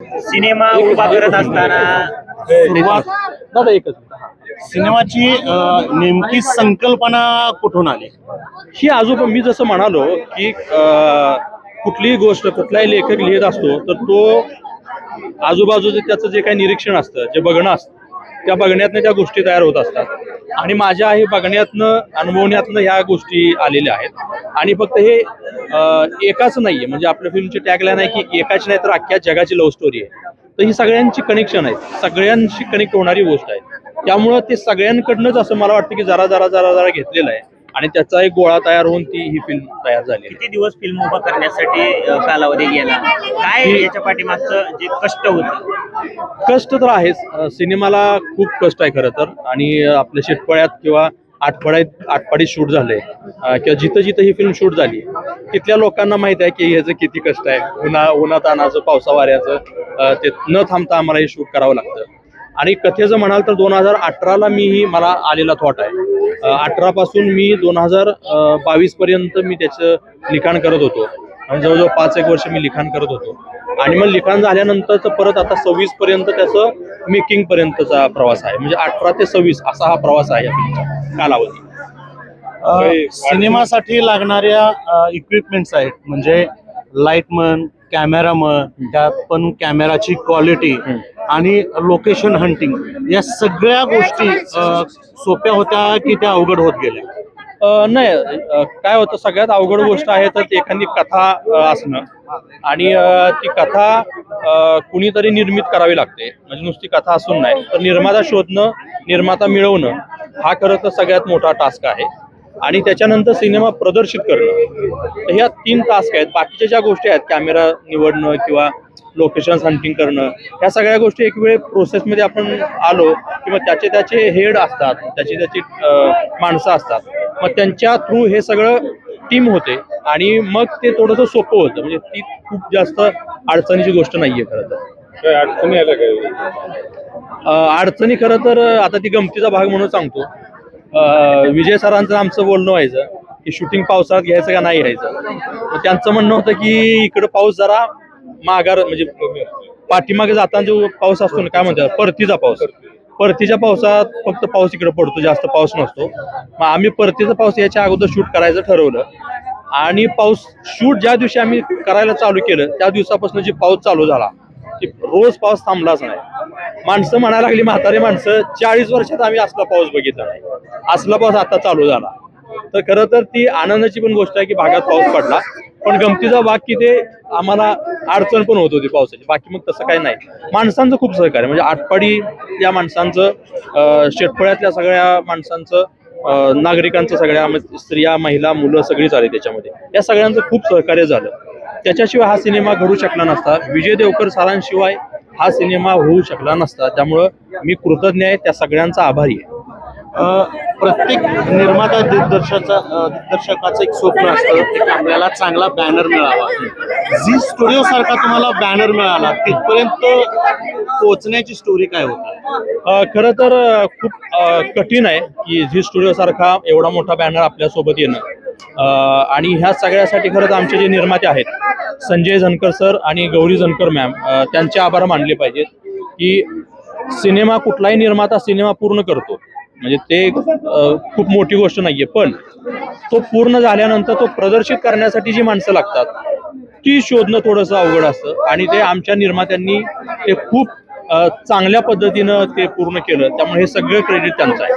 Cinema उभा करत असताना सुरुवात दादा एकच सिनेमाची अं, नेमकी संकल्पना कुठून आली? ही आजोबा मी जसं म्हणालो की अं, कुठलीही गोष्ट कुठलाही लेखक लिहित असतो तर तो आजूबाजूचं त्याचं जे काही निरीक्षण असतं जे बघणं असतं त्या बघण्यातनं त्या गोष्टी तयार होत असतात. आणि माझ्या हे बघण्यातनं अनुभवण्यातनं ह्या गोष्टी आलेल्या आहेत. आणि फक्त हे एकाच एकाच नाहीये. म्हणजे आपल्या फिल्मची टॅगलाईन आहे की एकाची नाही तर अख्ख्या जगाची लव्ह स्टोरी आहे. तर ही सगळ्यांची कनेक्शन आहे. सगळ्यांशी कनेक्ट होणारी गोष्ट आहे. त्यामुळं ते सगळ्यांकडनंच असं मला वाटतं की जरा जरा जरा जरा घेतलेलं आहे. आणि त्याचा एक गोळा तयार होऊन ती ही फिल्म तयार झाली. किती दिवस फिल्म उभा करण्यासाठी कालावधी गेला? काय याच्या पाठीमागचं जे कष्ट होतं? कष्ट तर आहेच. सिनेमाला खूप कष्ट आहे खरं तर. आणि आपल्या शेटपळ्यात किंवा आठवड्यात आठपाडीत शूट झालंय. अं, किंवा जिथं जिथं ही फिल्म शूट झाली तिथल्या लोकांना माहीत आहे की ह्याचं किती कष्ट आहे. उन्हा उन्हा तानाचं पावसा वाऱ्याचं अं, ते न थांबता आम्हाला हे शूट करावं लागतं. आणि कथेचं म्हणाल तर दोन हजार अठराला मी ही मला आलेला थॉट आहे. अठरा पासून मी दोन हजार बावीस पर्यंत मी त्याचं लिखाण करत होतो. आणि जवळजवळ पाच एक वर्ष मी लिखाण करत होतो. आणि मग लिखाण झाल्यानंतरच परत आता सव्वीस पर्यंत त्याचं मेकिंग पर्यंतचा प्रवास आहे. म्हणजे अठरा ते सव्वीस असा हा प्रवास आहे या कालावधी. सिनेमासाठी लागणाऱ्या इक्विपमेंट्स आहेत. म्हणजे लाईटमन कॅमेरामन त्यात पण कॅमेराची क्वालिटी आणि लोकेशन हंटिंग या सगळ्या गोष्टी सोप्या होत्या की त्या अवघड होत गेल्या? नाही काय होतं सगळ्यात अवघड गोष्ट आहे तर एखादी कथा असणं. आणि ती कथा कुणीतरी निर्मित करावी लागते. म्हणजे नुसती कथा असून नाही. तर निर्माता शोधणं निर्माता मिळवणं हा खरं तर सगळ्यात मोठा टास्क आहे. आणि त्याच्यानंतर सिनेमा प्रदर्शित करणं. ह्या तीन टास्क आहेत. बाकीच्या ज्या गोष्टी आहेत कॅमेरा निवडणं किंवा लोकेशन हंटिंग करणं ह्या सगळ्या गोष्टी एक वेळ प्रोसेसमध्ये आपण आलो किंवा त्याचे त्याचे हेड असतात त्याची त्याची माणसं असतात. मग त्यांच्या थ्रू हे सगळं टीम होते आणि मग ते थोडंसं सोपं होतं. म्हणजे ती खूप जास्त अडचणीची गोष्ट नाहीये खरं तर. अडचणी आल्या काय? अडचणी खरं तर आता ती गमतीचा भाग म्हणून सांगतो. विजय सरांचं आमचं बोलणं व्हायचं की शूटिंग पावसाळ्यात घ्यायचं का नाही घ्यायचं? त्यांचं म्हणणं होतं की इकडं पाऊस जरा माघार म्हणजे पाठीमागे जाताना जो पाऊस असतो ना काय म्हणतात? परतीचा पाऊस. परतीच्या पावसात फक्त पाऊस इकडे पडतो जास्त पाऊस नसतो. मग आम्ही परतीचा पाऊस याच्या अगोदर शूट करायचं ठरवलं. आणि पाऊस शूट ज्या दिवशी आम्ही करायला चालू केलं त्या दिवसापासून जी पाऊस चालू झाला की रोज पाऊस थांबलाच नाही. माणसं म्हणायला लागली म्हातारी माणसं चाळीस वर्षात आम्ही असला पाऊस बघितला नाही. असला पाऊस आता चालू झाला. तर खरं तर ती आनंदाची पण गोष्ट आहे की भागात पाऊस पडला. पण गमतीचा भाग की ते आम्हाला अडचण पण होत होती पावसाची. बाकी मग तसं काही नाही. माणसांचं खूप सहकार्य. म्हणजे आटपाडी या माणसांचं अं, शेतपळ्यातल्या सगळ्या माणसांचं नागरिकांचं सगळ्या स्त्रिया महिला मुलं सगळीच आली त्याच्यामध्ये. या सगळ्यांचं खूप सहकार्य झालं. त्याच्याशिवाय हा सिनेमा घडू शकला नसता. विजय देवकर सरांशिवाय हा सिनेमा होऊ शकला नसता. त्यामुळं मी कृतज्ञ आहे. त्या सगळ्यांचा आभारी आहे. प्रत्येक निर्माता दिग्दर्शकाचा दिग्दर्शकाचं एक स्वप्न असतं की आपल्याला चांगला बॅनर मिळावा. झी स्टुडिओ सारखा तुम्हाला बॅनर मिळाला तिथपर्यंत पोचण्याची स्टोरी काय होती? खर खरं तर खूप कठीण आहे की झी स्टुडिओ सारखा एवढा मोठा बॅनर आपल्यासोबत येणं आणि ह्या सगळ्यासाठी खरं तर आमचे जे निर्माते आहेत संजय झनकर सर आणि गौरी झनकर मॅम त्यांचे आभार मानले पाहिजेत की सिनेमा कुठलाही निर्माता सिनेमा पूर्ण करतो. म्हणजे ते खूप मोठी गोष्ट नाहीये पण तो पूर्ण झाल्यानंतर तो प्रदर्शित करण्यासाठी जी माणसं लागतात ती शोधणं थोडंसं अवघड असतं. आणि ते आमच्या निर्मात्यांनी ते खूप चांगल्या पद्धतीनं ते पूर्ण केलं. त्यामुळे हे सगळं क्रेडिट त्यांचं आहे.